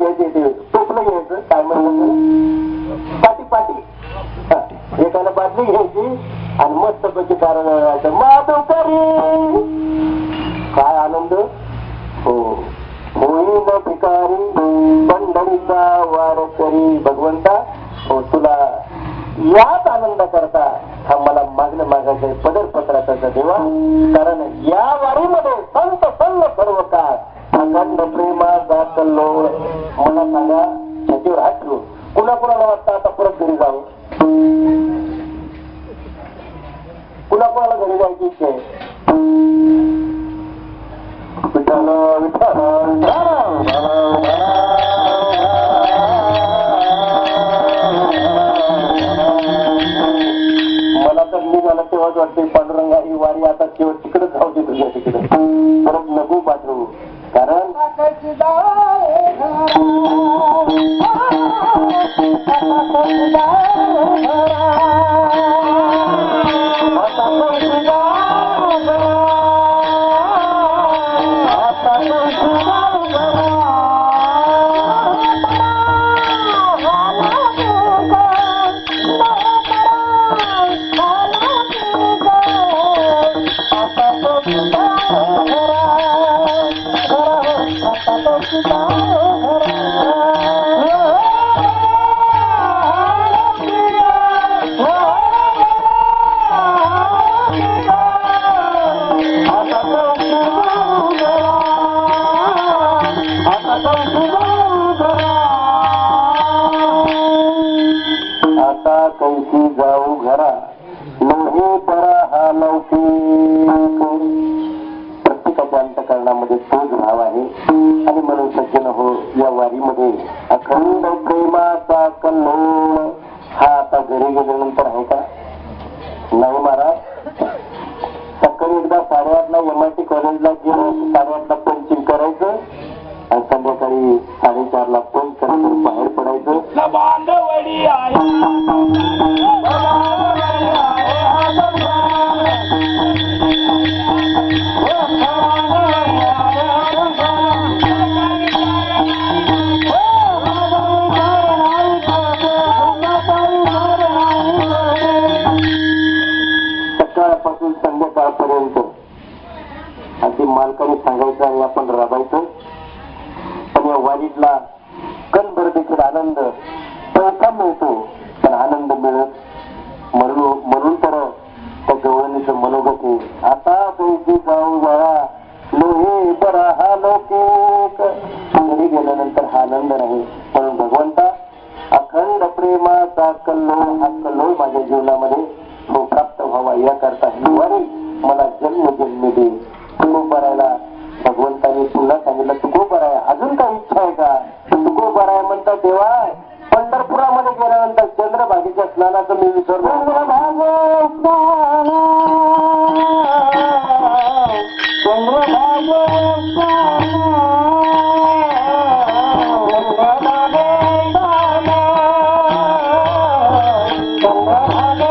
घ्यायची टोपलं घ्यायचं काय पाटी पाटी. घ्यायची आणि मस्त पैकी कारण काय आनंद? हो. भिकारी पंढरीचा भगवंता हो तुला याच आनंदा करता. हा मला मागणं मागायचं पदर पत्राचा देवा. कारण या वारीमध्ये संत संग सर्व काळ अखंड प्रेमाचा कल्लोळ मला सांगा छातीवर हात ठेवून कुणा कुणाला वाटतं आता परत घरी जावं कुणा कुणाला घरी जायची इच्छा आहे विठ्ठल विठ्ठल मला तर निघालं तेव्हाच वाटते पांडुरंगा ही वारी आता शेवट तिकडे जाऊ दे तुझ्या तिकडे परत नको पाठवू कारण प्रेमाचा कल्लोळ हा आता घरी संध्याकाळपर्यंत अगदी मालकाने सांगायचं आणि आपण राबायचं. पण या वारीतला कणभर देखील आनंद पैसा मिळतो पण आनंद मिळत. म्हणून म्हणून तर त्या गवळणीचं मनोगत आहे. आता पैकी जाऊ जाळा लोहे बरा हा लौकिक. घरी गेल्यानंतर हा आनंद नाही. म्हणून भगवंता अखंड प्रेमाचा कल्लोळ हा कल्लोळ माझ्या जीवनामध्ये तो प्राप्त व्हावा याकरता ही वारी. मला जन्म जन्म दे तुकोबरायला भगवंताने पुन्हा सांगितलं तुकोबराय अजून काय इच्छा आहे का? तुकोबराय म्हणता देवा पंढरपुरामध्ये गेल्यानंतर चंद्रभागेच्या स्नानाचं मी विसरलो. Bye.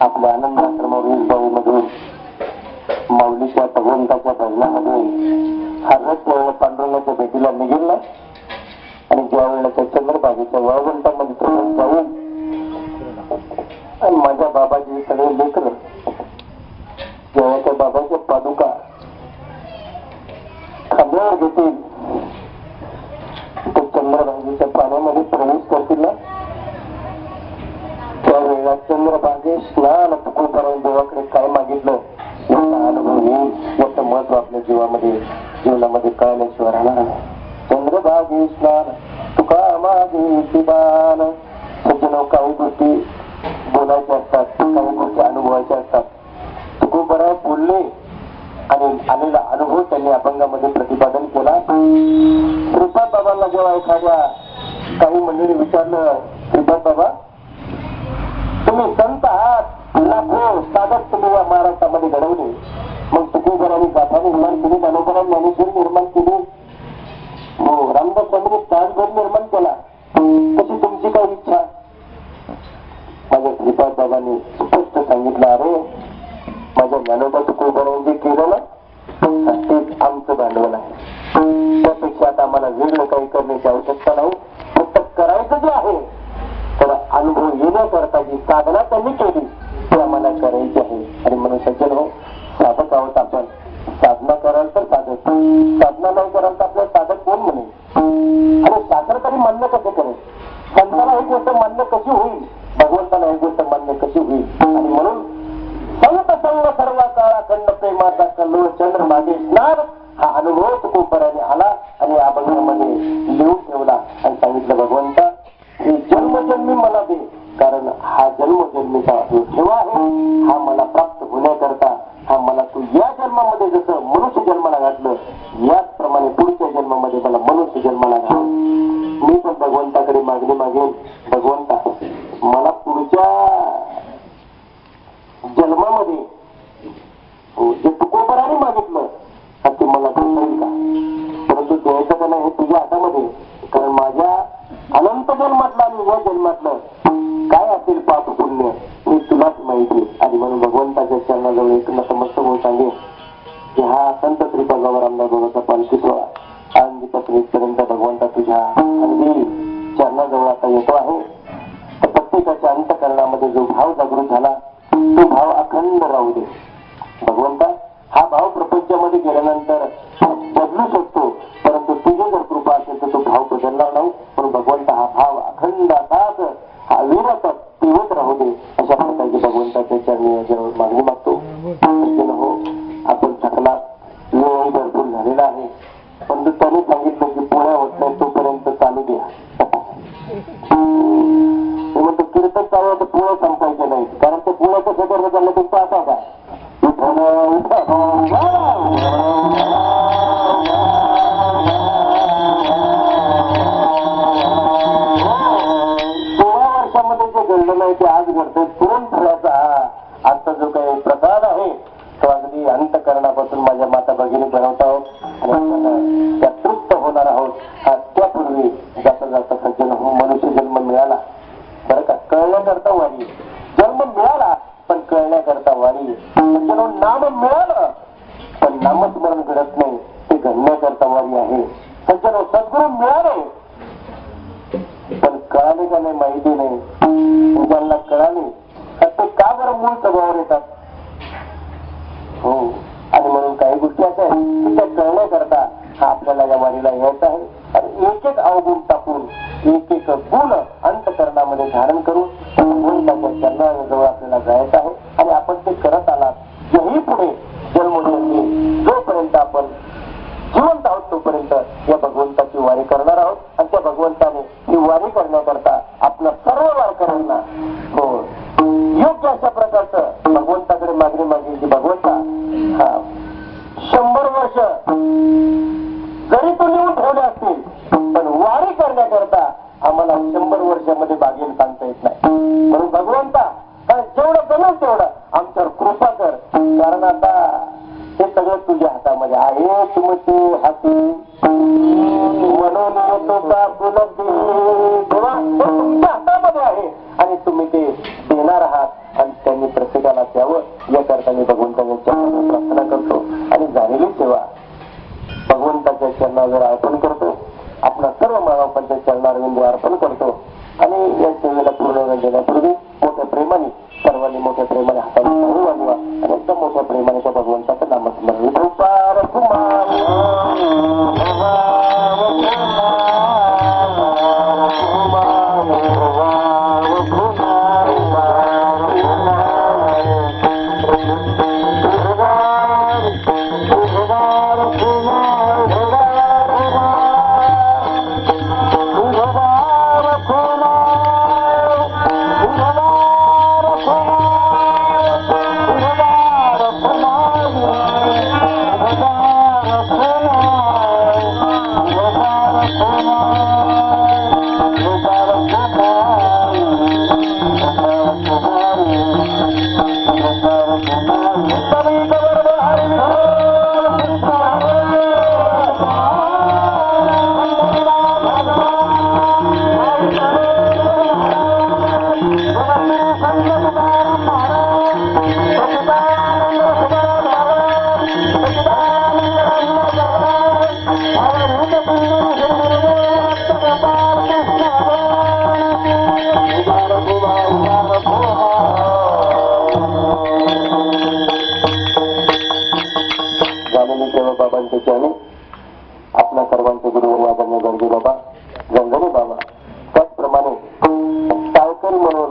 aku bareng समोर बागे स्नान तुकून करून देवाकडे काय मागितलं याचा अनुभव येईल याचं महत्त्व आपल्या जीवामध्ये जीवनामध्ये कळल्याशिवाय राहणार नाही चंद्रभागे स्नान तुका मागे शिबान सज्जनो काही गोष्टी बोलायच्या असतात काही गोष्टी अनुभवायच्या बोलले आणि आलेला अनुभव त्यांनी अभंगामध्ये प्रतिपादन केला कृपा बाबांना जेव्हा एखाद्या काही मंडळी विचारलं कृपा बाबा उस्तादच तुम्ही या महाराष्ट्रामध्ये घडवले. मग तुकेकरांनी गाथा निर्माण केली ज्ञानेश्वर निर्माण केली. हो, रामदास स्वामींनी ताजगड निर्माण केला. करायची आहे. आणि म्हणून हो, सज्जन साधक आहोत आपण साधना कराल तर साधक. साधना नाही कराल तर आपल्याला साधक कोण म्हणे आणि साखर तरी मान्य कसे करेल? संतांना एक गोष्ट मान्य कशी होईल? भगवंताला एक गोष्ट मान्य कशी होईल? आणि म्हणून संत संग सर्व काळा खंड प्रेमाचा कल्लो चंद्र मागे स्नान हा अनुभव तुकोपराने आला आणि या बघण्यामध्ये लिहून ठेवला आणि सांगितलं भगवंत como somos आपण चकला वेळही भरपूर झालेला आहे. पण त्याने सांगितलं betul banyak mata begini barang tahu मला या वारीला यायचं आहे. आणि एक एक अवगुण टाकून एक एक गुण अंतकरणामध्ये धारण करून त्यांना त्यांना अर्पण करतो आपला सर्व मानवपंच्या चरणार बिंदू अर्पण करतो आणि या सेवेला पूर्ण देण्यापूर्वी मोठ्या प्रेमाने सर्वांनी मोठ्या प्रेमाने हाताने वाढवा आणि एकदम मोठ्या प्रेमाने त्या भगवंताचं नामस्मरण ganggu bapak ganggu bapak saya bermanis saya kan menurut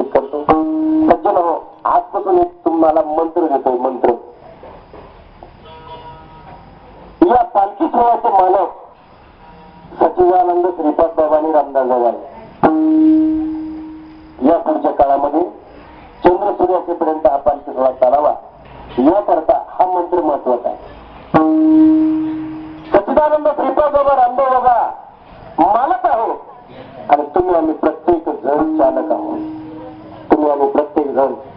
विनंती करतो सज्जन हो आजपासून एक तुम्हाला मंत्र देतोय मंत्र. या पालखी सोहळ्याचे मालक सचिवानंद श्रीपाद बाबा रामदास बाबाने या पुढच्या काळामध्ये चंद्र सूर्य असेपर्यंत हा पालखी सोहळा चालावा याकरता हा मंत्र महत्त्वाचा आहे. सचिदानंद श्रीपाद बाबा रामदेव बाबा मालक आहो आणि तुम्ही आम्ही प्रत्येक जण चालक आहोत. Guadalupe Tengán.